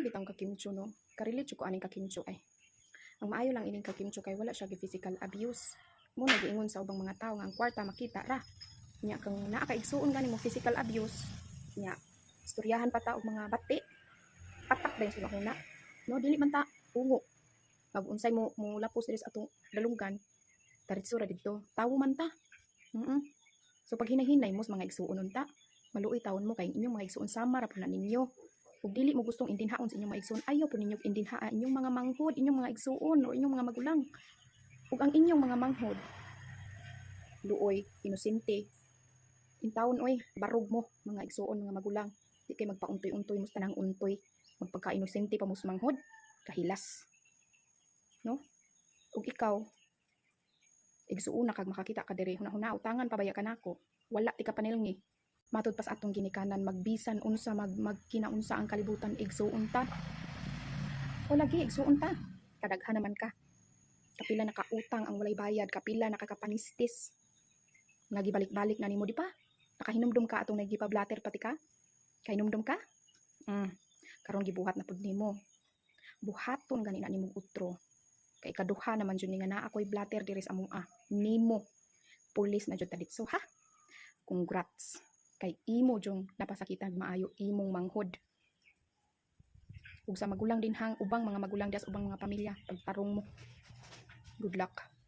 na bitang kakimcho no. Karelate ko aning kakimcho ay. Ang maayo lang ining kakimcho kay wala siya gi physical abuse. Mo nagiingon sa ubang mga tao nga ang kwarta makita ra. Nya kang naa ka igsuon gani mo physical abuse. Nya istoryahan pa ta og mga bati. Patak ba yung sunahuna. No dili man ta ungo. Pag unsay mo mo lapos diri sa atong dalunggan. Taritso ra didto. Tawo man ta. Mm So pag hinahinay mo sa mga igsuonon ta, maluoy tawon mo kay inyong mga igsuon sama ra po na ninyo. Ug dili mo gustong indinhaon sa inyong mga igsuon, ayaw po ninyo indinhaan inyong mga manghod, inyong mga igsuon o inyong mga magulang. Ug ang inyong mga manghod, luoy, inosente, intawon oy, barog mo, mga igsuon, mga magulang. Di kay magpauntoy-untoy mo tanang untoy, magpagka-inosente pa mo sa manghod, kahilas. No? Ug ikaw, igsuuna kag makakita ka diri hunahuna utangan pabaya ka nako wala ti ka panilngi matud pas atong ginikanan magbisan unsa mag magkinaunsa ang kalibutan igsuon ta. O lagi igsuon ta. Kadaghan naman ka. Kapila nakautang ang walay bayad kapila nakakapanistis. Nga gibalik-balik na nimo di pa? Nakahinumdum ka atong nagipablatter pati ka? Kahinumdum ka? Mm. karon gibuhat na pud nimo. Buhaton gani na nimo utro. Kay kaduha naman jud ni nga naa ako'y blatter diri sa among ah nimo. Pulis na jud ta ditso ha? Congrats kay imo jung napasakitan maayo imong manghod. Ug sa magulang din hang ubang mga magulang das ubang mga pamilya pagtarong mo. Good luck